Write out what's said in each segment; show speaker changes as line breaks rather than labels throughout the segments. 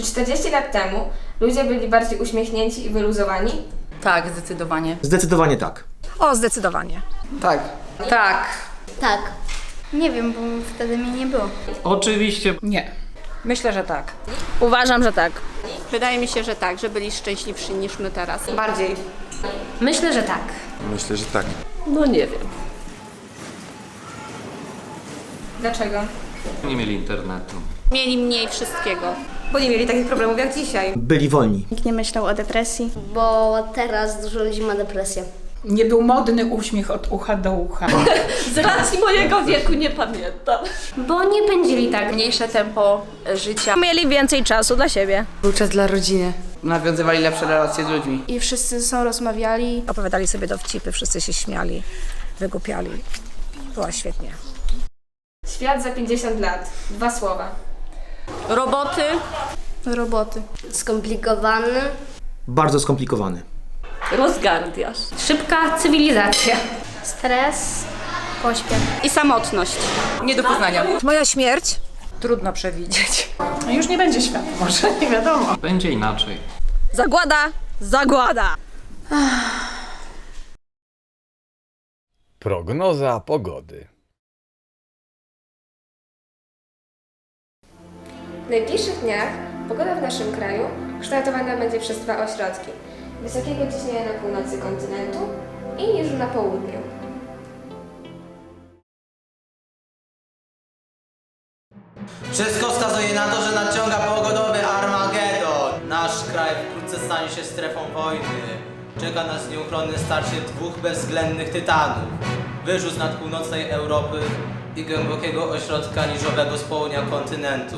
Czy 40 lat temu ludzie byli bardziej uśmiechnięci i wyluzowani?
Tak, zdecydowanie.
Zdecydowanie tak.
O, zdecydowanie.
Tak.
Tak.
Tak. Nie wiem, bo wtedy mnie nie było.
Oczywiście.
Nie.
Myślę, że tak. Uważam, że tak.
Wydaje mi się, że tak, że byli szczęśliwsi niż my teraz.
Bardziej.
Myślę, że tak.
Myślę, że tak.
No nie wiem.
Dlaczego?
Nie mieli internetu.
Mieli mniej wszystkiego.
Bo nie mieli takich problemów jak dzisiaj.
Byli wolni.
Nikt nie myślał o depresji. Bo teraz dużo ludzi ma depresję.
Nie był modny uśmiech od ucha do ucha.
Z racji mojego wieku nie pamiętam.
Bo nie pędzili tak.
Mniejsze tempo życia.
Mieli więcej czasu dla siebie.
Był czas dla rodziny.
Nawiązywali lepsze relacje z ludźmi.
I wszyscy ze sobą rozmawiali.
Opowiadali sobie dowcipy, wszyscy się śmiali, wygłupiali. Było świetnie.
Świat za 50 lat. Dwa słowa.
Roboty,
Roboty. Skomplikowany.
Bardzo skomplikowany.
Rozgardiasz.
Szybka cywilizacja. Stres. Pośpiech.
i samotność.
Nie do poznania.
Moja śmierć? Trudno przewidzieć.
No już nie będzie świata, może, nie wiadomo.
Będzie inaczej.
Zagłada! Zagłada!
Prognoza pogody.
W najbliższych dniach pogoda w naszym kraju kształtowana będzie przez dwa ośrodki. Wysokiego ciśnienia na północy kontynentu i niżu na południu.
Wszystko wskazuje na to, że nadciąga pogodowy Armagedon. Nasz kraj wkrótce stanie się strefą wojny. Czeka nas nieuchronne starcie dwóch bezwzględnych tytanów. Wyrzut nad północnej Europy i głębokiego ośrodka niżowego z południa kontynentu.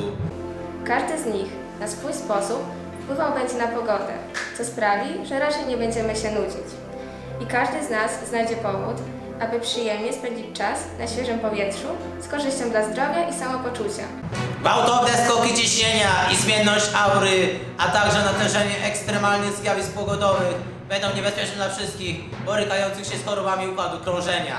Każdy z nich na swój sposób wpływał będzie na pogodę, co sprawi, że raczej nie będziemy się nudzić. I każdy z nas znajdzie powód, aby przyjemnie spędzić czas na świeżym powietrzu z korzyścią dla zdrowia i samopoczucia.
Gwałtowne skoki ciśnienia i zmienność aury, a także natężenie ekstremalnych zjawisk pogodowych będą niebezpieczne dla wszystkich borykających się z chorobami układu krążenia.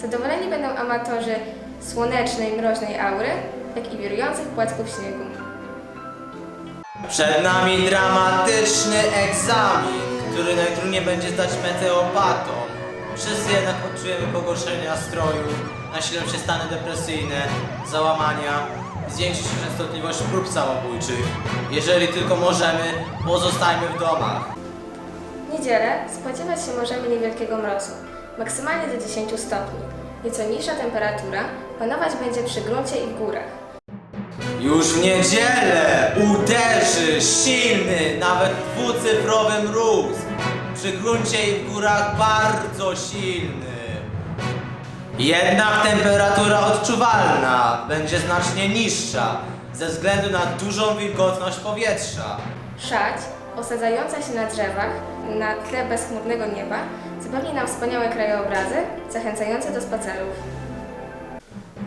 Zadowoleni będą amatorzy słonecznej, mroźnej aury, jak i wirujących płatków śniegu.
Przed nami dramatyczny egzamin, który najtrudniej będzie zdać meteopatom. Wszyscy jednak odczujemy pogorszenie nastrojów, nasilą się stany depresyjne, załamania zwiększy się częstotliwość prób samobójczych. Jeżeli tylko możemy, pozostajmy w domach.
W niedzielę spodziewać się możemy niewielkiego mrozu, maksymalnie do 10 stopni. Nieco niższa temperatura panować będzie przy gruncie i w górach.
Już w niedzielę uderzy silny, nawet dwucyfrowy mróz. Przy gruncie i w górach bardzo silny. Jednak temperatura odczuwalna będzie znacznie niższa ze względu na dużą wilgotność powietrza.
Szać, osadzająca się na drzewach na tle bezchmurnego nieba, zapewni nam wspaniałe krajobrazy zachęcające do spacerów.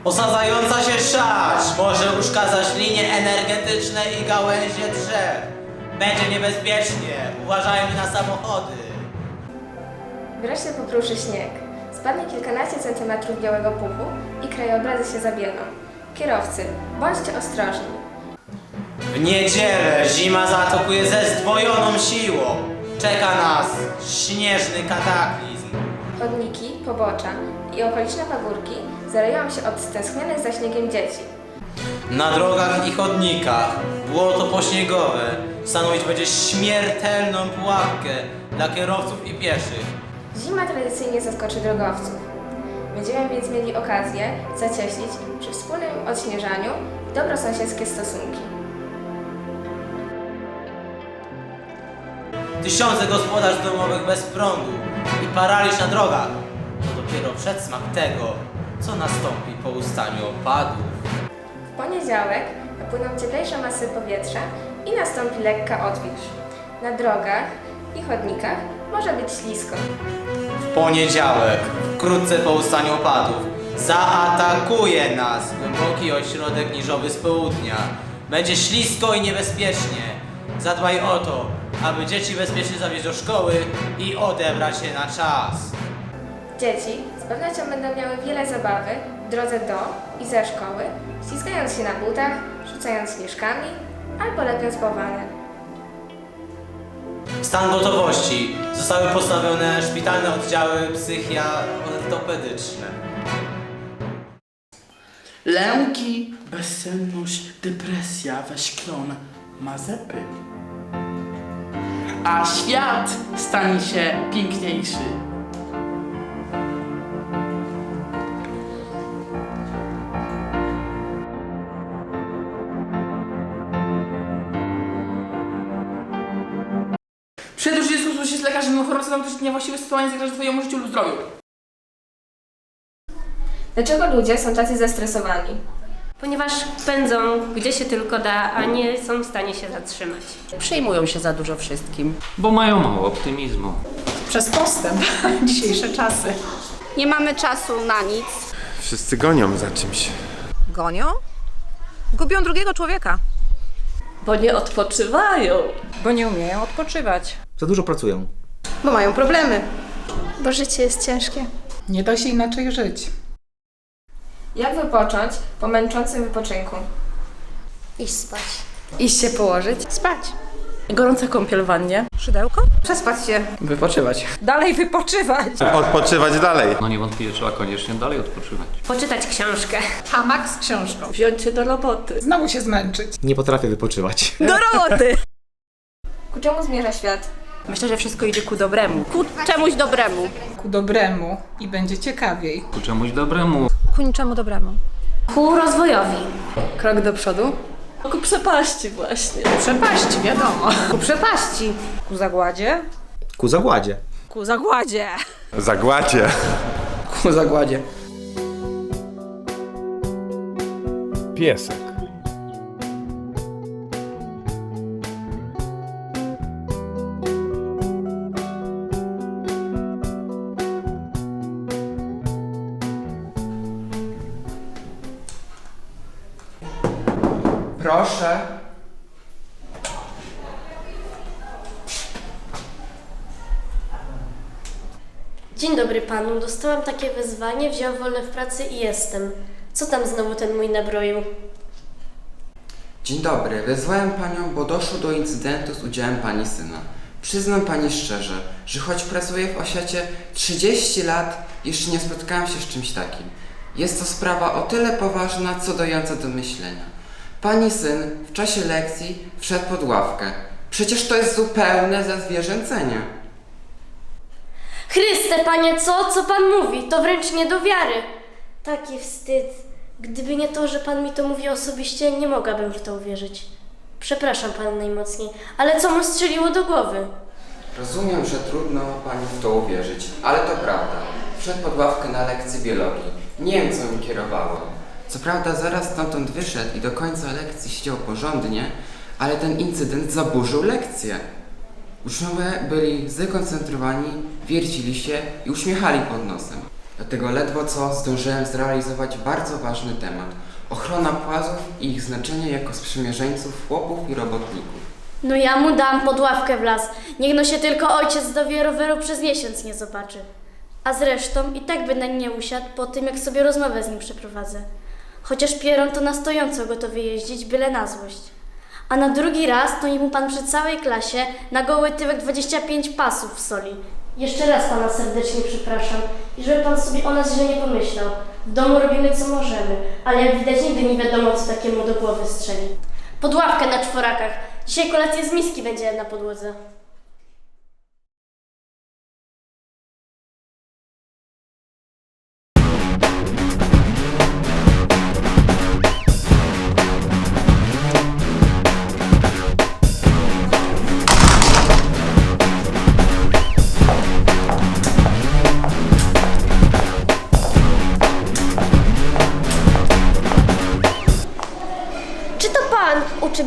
Osadzająca się szać może uszkadzać linie energetyczne i gałęzie drzew. Będzie niebezpiecznie, uważajmy na samochody.
Wreszcie pokruszy śnieg. Spadnie kilkanaście centymetrów białego puchu i krajobrazy się zabielą. Kierowcy, bądźcie ostrożni.
W niedzielę zima zaatakuje ze zdwojoną siłą. Czeka nas śnieżny kataklizm.
Chodniki, pobocza i okoliczne pagórki zaleją się od stęsknionych za śniegiem dzieci.
Na drogach i chodnikach błoto pośniegowe stanowić będzie śmiertelną pułapkę dla kierowców i pieszych.
Zima tradycyjnie zaskoczy drogowców. Będziemy więc mieli okazję zacieśnić przy wspólnym odśnieżaniu dobrosąsiedzkie stosunki.
Tysiące gospodarstw domowych bez prądu i paraliż na drogach to dopiero przedsmak tego, co nastąpi po ustaniu opadów.
W poniedziałek napłyną cieplejsze masy powietrza i nastąpi lekka odwilż. Na drogach i chodnikach może być ślisko.
W poniedziałek, wkrótce po ustaniu opadów, zaatakuje nas głęboki ośrodek niżowy z południa. Będzie ślisko i niebezpiecznie. Zadbaj o to, aby dzieci bezpiecznie zawieźć do szkoły i odebrać je na czas.
Dzieci pewnością będą miały wiele zabawy w drodze do i ze szkoły, ściskając się na butach, rzucając śnieżkami, albo lepiej zbawany.
Stan gotowości. Zostały postawione szpitalne oddziały psychiatropedyczne.
Lęki, bezsenność, depresja, weź klon, mazepy. A świat stanie się piękniejszy. Się z lekarzem, informacją, że niewłaściwe sytuacje zagraża twojemu życiu lub zdrowiu.
Dlaczego ludzie są tacy zestresowani?
Ponieważ pędzą gdzie się tylko da, a nie są w stanie się zatrzymać.
Przejmują się za dużo wszystkim.
Bo mają mało optymizmu.
Przez postęp, dzisiejsze czasy.
Nie mamy czasu na nic.
Wszyscy gonią za czymś.
Gonią? Gubią drugiego człowieka.
Bo nie odpoczywają.
Bo nie umieją odpoczywać.
Za dużo pracują.
Bo mają problemy.
Bo życie jest ciężkie.
Nie da się inaczej żyć.
Jak wypocząć po męczącym wypoczynku?
Iść spać.
Iść się położyć.
Spać.
Gorąca kąpiel w wannie.
Szydełko?
Przespać się.
Wypoczywać.
Dalej wypoczywać.
Odpoczywać dalej.
No niewątpliwie trzeba koniecznie dalej odpoczywać.
Poczytać książkę.
Hamak z książką.
Wziąć się do roboty.
Znowu się zmęczyć.
Nie potrafię wypoczywać.
Do roboty!
Ku czemu zmierza świat?
Myślę, że wszystko idzie ku dobremu.
Ku czemuś dobremu.
Ku dobremu i będzie ciekawiej.
Ku czemuś dobremu.
Ku niczemu dobremu.
Ku rozwojowi.
Krok do przodu. Ku przepaści właśnie.
Przepaści, wiadomo.
Ku przepaści. Ku zagładzie.
Ku zagładzie.
Ku zagładzie.
Zagładzie.
Ku zagładzie.
Piesek.
Panu. Dostałam takie wezwanie, wziąłem wolne w pracy i jestem. Co tam znowu ten mój nabroił?
Dzień dobry, wezwałem panią, bo doszło do incydentu z udziałem pani syna. Przyznam pani szczerze, że choć pracuję w oświacie 30 lat, jeszcze nie spotkałem się z czymś takim. Jest to sprawa o tyle poważna, co dająca do myślenia. Pani syn w czasie lekcji wszedł pod ławkę. Przecież to jest zupełne zazwierzęcenie.
Chryste, panie, co? Co pan mówi? To wręcz nie do wiary. Taki wstyd. Gdyby nie to, że pan mi to mówi osobiście, nie mogłabym w to uwierzyć. Przepraszam pana najmocniej, ale co mu strzeliło do głowy?
Rozumiem, że trudno pani w to uwierzyć, ale to prawda. Wszedł pod ławkę na lekcji biologii. Nie wiem, co mi kierowało. Co prawda zaraz stamtąd wyszedł i do końca lekcji siedział porządnie, ale ten incydent zaburzył lekcję. Uczniowie byli zdekoncentrowani, wiercili się i uśmiechali pod nosem. Dlatego ledwo co zdążyłem zrealizować bardzo ważny temat. Ochrona płazów i ich znaczenie jako sprzymierzeńców chłopów i robotników.
No ja mu dam pod ławkę w las. Niech no się tylko ojciec dowie roweru przez miesiąc nie zobaczy. A zresztą i tak by na nie usiadł po tym, jak sobie rozmowę z nim przeprowadzę. Chociaż Pieron to na stojąco gotowy jeździć, byle na złość. A na drugi raz to mu pan przy całej klasie na goły tyłek 25 pasów soli. Jeszcze raz pana serdecznie przepraszam i żeby pan sobie o nas źle nie pomyślał. W domu robimy co możemy, ale jak widać nigdy nie wiadomo co takiemu do głowy strzeli. Pod ławkę na czworakach. Dzisiaj kolacja z miski będzie na podłodze.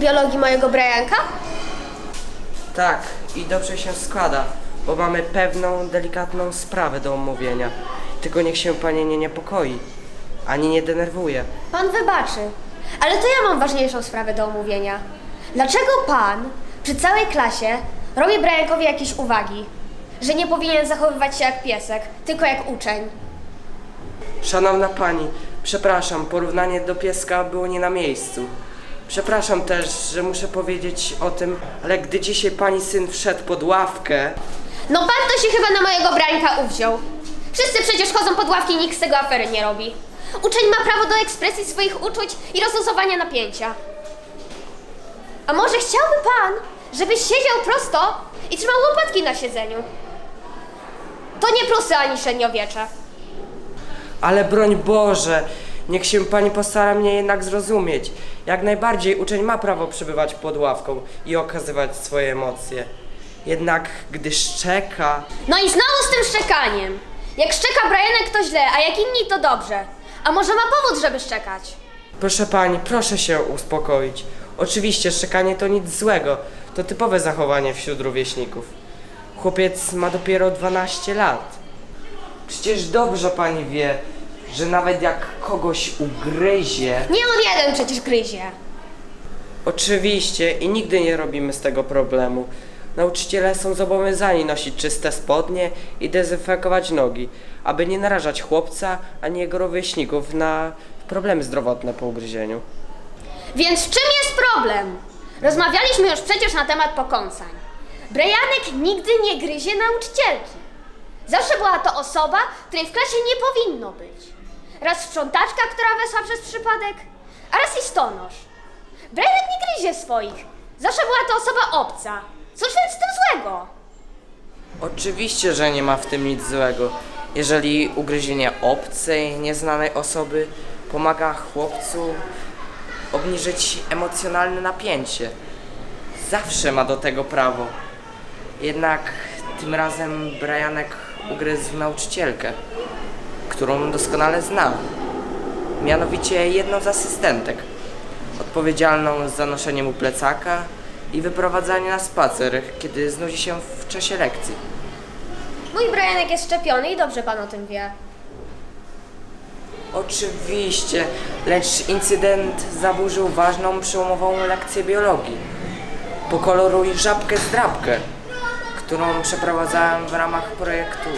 Biologii mojego Brianka?
Tak, i dobrze się składa, bo mamy pewną delikatną sprawę do omówienia. Tylko niech się pani nie niepokoi, ani nie denerwuje.
Pan wybaczy, ale to ja mam ważniejszą sprawę do omówienia. Dlaczego pan przy całej klasie robi Briankowi jakieś uwagi? Że nie powinien zachowywać się jak piesek, tylko jak uczeń.
Szanowna pani, przepraszam, porównanie do pieska było nie na miejscu.
Przepraszam też, że muszę powiedzieć o tym, ale gdy dzisiaj pani syn wszedł pod ławkę,
No pan to się chyba na mojego Brańka uwziął. Wszyscy przecież chodzą pod ławki i nikt z tego afery nie robi. Uczeń ma prawo do ekspresji swoich uczuć i rozluzowania napięcia. A może chciałby pan, żebyś siedział prosto i trzymał łopatki na siedzeniu? To nie prusy ani średniowiecze.
ale broń Boże, niech się pani postara mnie jednak zrozumieć. Jak najbardziej uczeń ma prawo przebywać pod ławką i okazywać swoje emocje. Jednak gdy szczeka,
No i znowu z tym szczekaniem. Jak szczeka Brianek to źle, a jak inni to dobrze. A może ma powód, żeby szczekać?
Proszę pani, proszę się uspokoić. Oczywiście szczekanie to nic złego. To typowe zachowanie wśród rówieśników. Chłopiec ma dopiero 12 lat. Przecież dobrze pani wie, że nawet jak kogoś ugryzie,
Nie on jeden przecież gryzie.
oczywiście i nigdy nie robimy z tego problemu. Nauczyciele są zobowiązani nosić czyste spodnie i dezynfekować nogi, aby nie narażać chłopca ani jego rówieśników na problemy zdrowotne po ugryzieniu.
Więc w czym jest problem? Rozmawialiśmy już przecież na temat pokąsań. Brejanek nigdy nie gryzie nauczycielki. Zawsze była to osoba, której w klasie nie powinno być. Raz sprzątaczka, która weszła przez przypadek, a raz listonosz. Brejanek nie gryzie swoich. Zawsze była to osoba obca. Cóż więc w tym złego?
Oczywiście, że nie ma w tym nic złego. Jeżeli ugryzienie obcej, nieznanej osoby pomaga chłopcu obniżyć emocjonalne napięcie, zawsze ma do tego prawo. Jednak tym razem Brianek ugryzł nauczycielkę, którą doskonale zna. Mianowicie jedną z asystentek, odpowiedzialną za noszenie mu plecaka i wyprowadzanie na spacer, kiedy znudzi się w czasie lekcji.
Mój Brejanek jest szczepiony i dobrze pan o tym wie.
Oczywiście, lecz incydent zaburzył ważną, przełomową lekcję biologii. Pokoloruj żabkę zdrabkę, którą przeprowadzałem w ramach projektu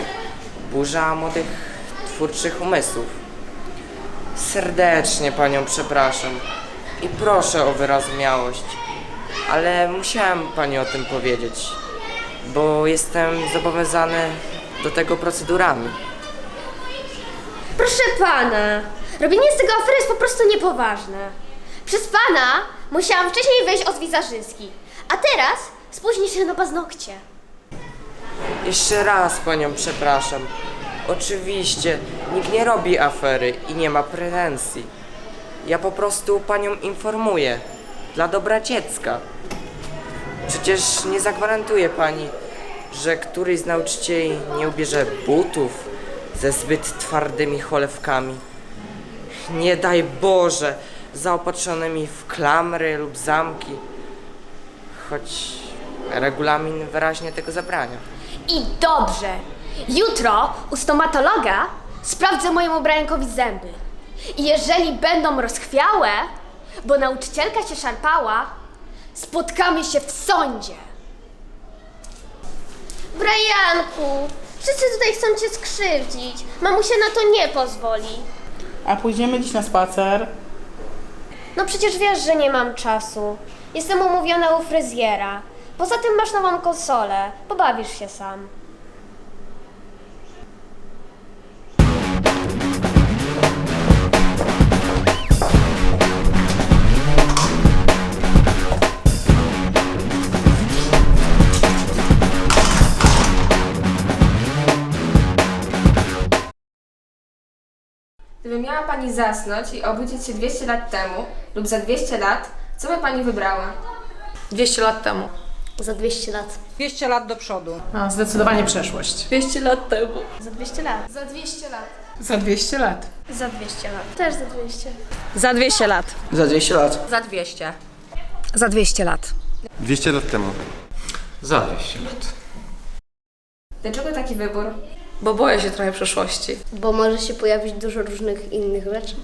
Burza Młodych Twórczych Umysłów. Serdecznie panią przepraszam i proszę o wyrozumiałość, ale musiałem pani o tym powiedzieć, bo jestem zobowiązany do tego procedurami.
Proszę pana, robienie z tego afery jest po prostu niepoważne. Przez pana musiałam wcześniej wejść od wizerzystki, a teraz spóźni się na paznokcie.
Jeszcze raz panią przepraszam. Oczywiście, nikt nie robi afery i nie ma pretensji. Ja po prostu panią informuję. Dla dobra dziecka. Przecież nie zagwarantuje pani, że któryś z nauczycieli nie ubierze butów ze zbyt twardymi cholewkami. Nie daj Boże, zaopatrzonymi w klamry lub zamki. Choć regulamin wyraźnie tego zabrania.
I dobrze. Jutro u stomatologa sprawdzę mojemu Briankowi zęby. I jeżeli będą rozchwiałe, bo nauczycielka się szarpała, spotkamy się w sądzie. Brianku, wszyscy tutaj chcą cię skrzywdzić. Mamusia na to nie pozwoli.
A pójdziemy dziś na spacer?
No przecież wiesz, że nie mam czasu. Jestem umówiona u fryzjera. Poza tym masz nową konsolę. Pobawisz się sam.
Pani zasnąć i obudzić się 200 lat temu lub za 200 lat, co by Pani wybrała?
200 lat temu.
Za 200 lat.
200 lat do przodu. A, zdecydowanie przeszłość.
200 lat temu.
Za 200 lat.
Za 200 lat.
Za 200 lat.
Za 200 lat. Też za 200.
Za 200 lat.
Za 200 lat.
Za 200.
Za 200 lat.
200 lat temu.
Za 200 lat.
Dlaczego taki wybór?
Bo boję się trochę przeszłości.
Bo może się pojawić dużo różnych innych rzeczy.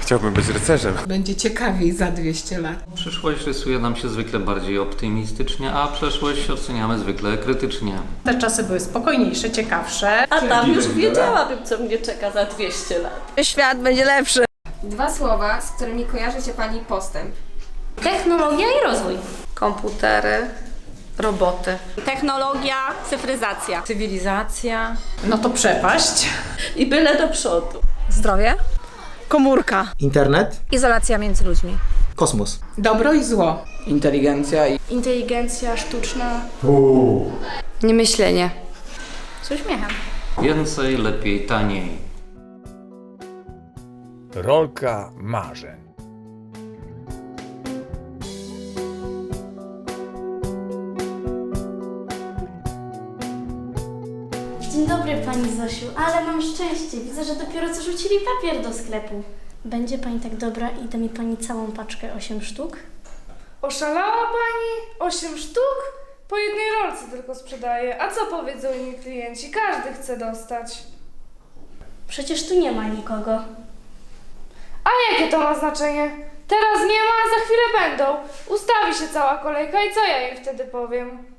Chciałbym być rycerzem.
Będzie ciekawiej za 200 lat.
Przyszłość rysuje nam się zwykle bardziej optymistycznie, a przeszłość oceniamy zwykle krytycznie.
Te czasy były spokojniejsze, ciekawsze.
A tam już wiedziałabym, co mnie czeka za 200 lat.
Świat będzie lepszy.
Dwa słowa, z którymi kojarzy się Pani postęp.
Technologia i rozwój.
Komputery, roboty.
Technologia, cyfryzacja.
Cywilizacja. No to przepaść.
I byle do przodu.
Zdrowie,
Komórka.
Internet,
izolacja między ludźmi.
kosmos.
Dobro i zło.
Inteligencja i
Inteligencja sztuczna.
Niemyślenie.
Z uśmiechem.
Więcej, lepiej, taniej.
Rolka marzeń.
Dzień dobry pani Zosiu, ale mam szczęście. Widzę, że dopiero co rzucili papier do sklepu. Będzie pani tak dobra i da mi pani całą paczkę 8 sztuk?
Oszalała pani? Osiem sztuk? Po jednej rolce tylko sprzedaję. A co powiedzą inni klienci? Każdy chce dostać.
Przecież tu nie ma nikogo.
A jakie to ma znaczenie? Teraz nie ma, a za chwilę będą. Ustawi się cała kolejka i co ja im wtedy powiem?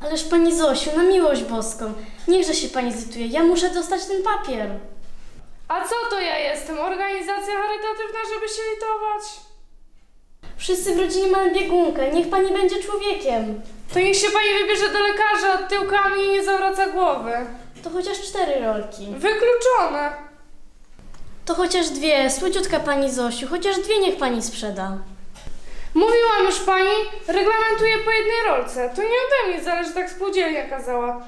Ależ pani Zosiu, na miłość boską. Niechże się pani zlituje, ja muszę dostać ten papier.
A co to ja jestem? Organizacja charytatywna, żeby się litować?
Wszyscy w rodzinie mamy biegunkę, niech pani będzie człowiekiem.
To niech się pani wybierze do lekarza od tyłkami i nie zawraca głowy.
To chociaż cztery rolki.
Wykluczone.
To chociaż dwie, słodziutka pani Zosiu, chociaż dwie niech pani sprzeda.
Mówiłam już pani, reglamentuje po jednej rolce. To nie ode mnie zależy, tak spółdzielnia kazała.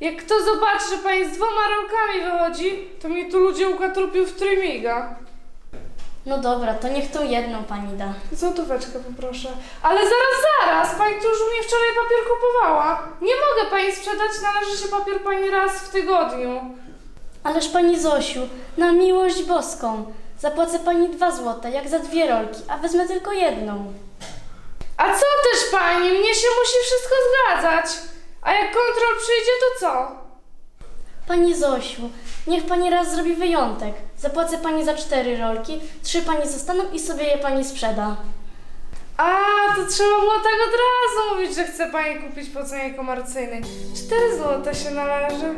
Jak kto zobaczy, że pani z dwoma rolkami wychodzi, to mi tu ludzie ukatrupił w trymiga.
No dobra, to niech tą jedną pani da.
Złotóweczkę poproszę. Ale zaraz, zaraz! Pani tu już u mnie wczoraj papier kupowała. Nie mogę pani sprzedać, należy się papier pani raz w tygodniu.
Ależ pani Zosiu, na miłość boską. Zapłacę pani dwa złote, jak za dwie rolki, a wezmę tylko jedną.
A co też pani? Mnie się musi wszystko zgadzać. A jak kontrol przyjdzie, to co?
Pani Zosiu, niech pani raz zrobi wyjątek. Zapłacę pani za cztery rolki, trzy pani zostaną i sobie je pani sprzeda.
A, to trzeba było tak od razu mówić, że chce pani kupić po cenie komercyjnej. 4 złote się należy.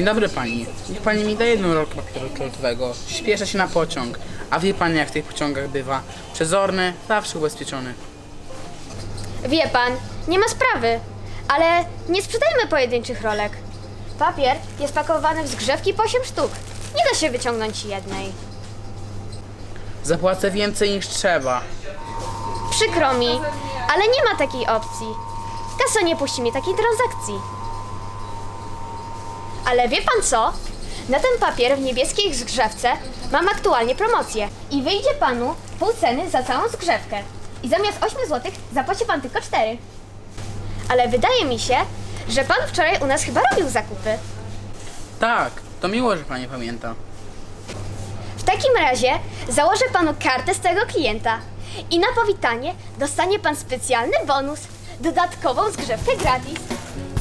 Dzień dobry
pani. Niech pani mi da jedną rolkę papieru toaletowego. Śpieszę się na pociąg. A wie pani jak w tych pociągach bywa? Przezorny, zawsze ubezpieczony.
Wie pan, nie ma sprawy, ale nie sprzedajmy pojedynczych rolek. Papier jest pakowany w zgrzewki po 8 sztuk. Nie da się wyciągnąć jednej.
Zapłacę więcej niż trzeba.
Przykro mi, ale nie ma takiej opcji. Kasa nie puści mi takiej transakcji. Ale wie pan co? Na ten papier w niebieskiej zgrzewce mam aktualnie promocję i wyjdzie panu pół ceny za całą zgrzewkę. I zamiast 8 zł zapłaci pan tylko 4. Ale wydaje mi się, że pan wczoraj u nas chyba robił zakupy.
Tak, to miło, że pani pamięta.
W takim razie założę panu kartę z tego klienta i na powitanie dostanie pan specjalny bonus, dodatkową zgrzewkę gratis.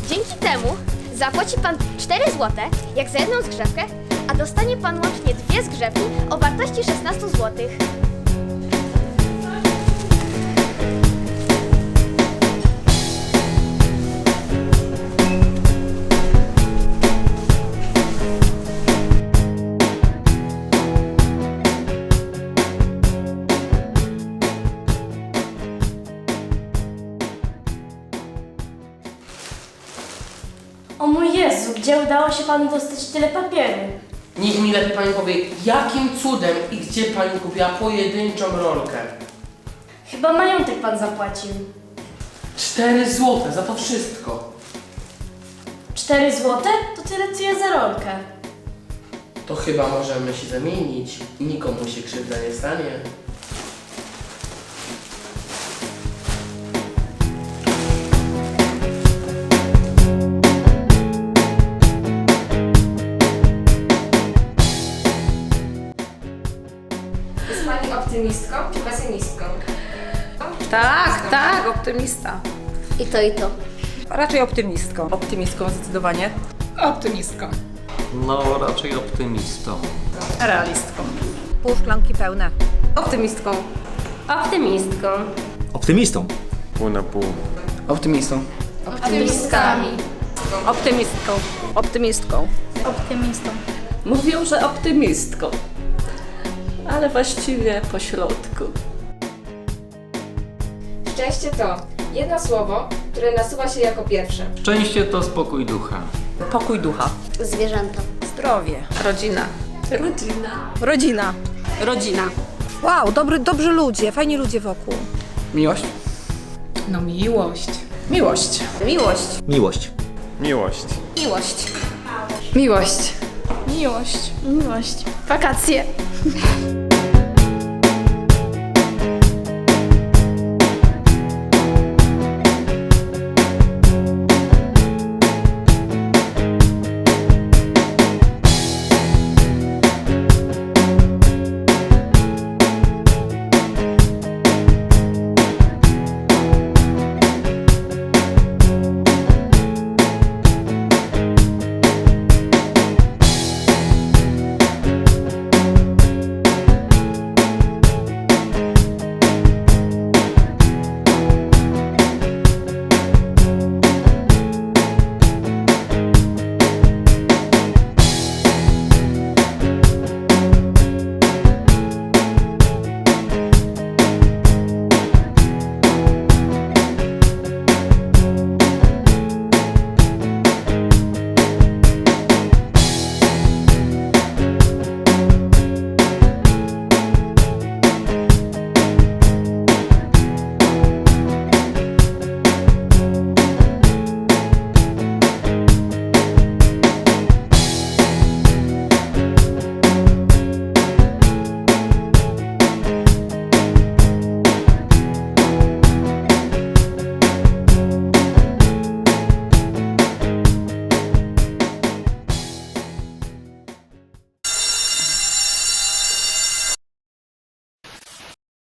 Dzięki temu zapłaci pan 4 zł, jak za jedną zgrzewkę, a dostanie pan łącznie dwie zgrzewki o wartości 16 zł.
Udało się panu dostać tyle papieru?
Niech mi lepiej pani powie, jakim cudem i gdzie pani kupiła pojedynczą rolkę?
Chyba majątek pan zapłacił.
4 złote za to wszystko.
4 złote? To tyle co ja za rolkę.
To chyba możemy się zamienić i nikomu się krzywda nie stanie.
Tak, tak, optymista.
I to, i to.
Raczej optymistką. Optymistką zdecydowanie. Optymistką.
No, raczej optymistą.
Realistką.
Pół szklanki pełne.
Optymistką.
Optymistką.
Optymistą.
Pół na pół.
Optymistą.
Optymistkami.
Optymistką. Optymistką.
Optymistą.
Mówią, że optymistką. Ale właściwie po środku.
Szczęście to jedno słowo, które nasuwa się jako pierwsze.
Szczęście to spokój ducha.
Pokój ducha.
Zwierzęta.
Zdrowie. Rodzina.
Rodzina.
Rodzina.
Rodzina.
Wow, dobry, dobrzy ludzie, fajni ludzie wokół.
Miłość.
No miłość. Miłość. Miłość.
Miłość.
Miłość.
Miłość.
Miłość.
Miłość. Miłość. Wakacje.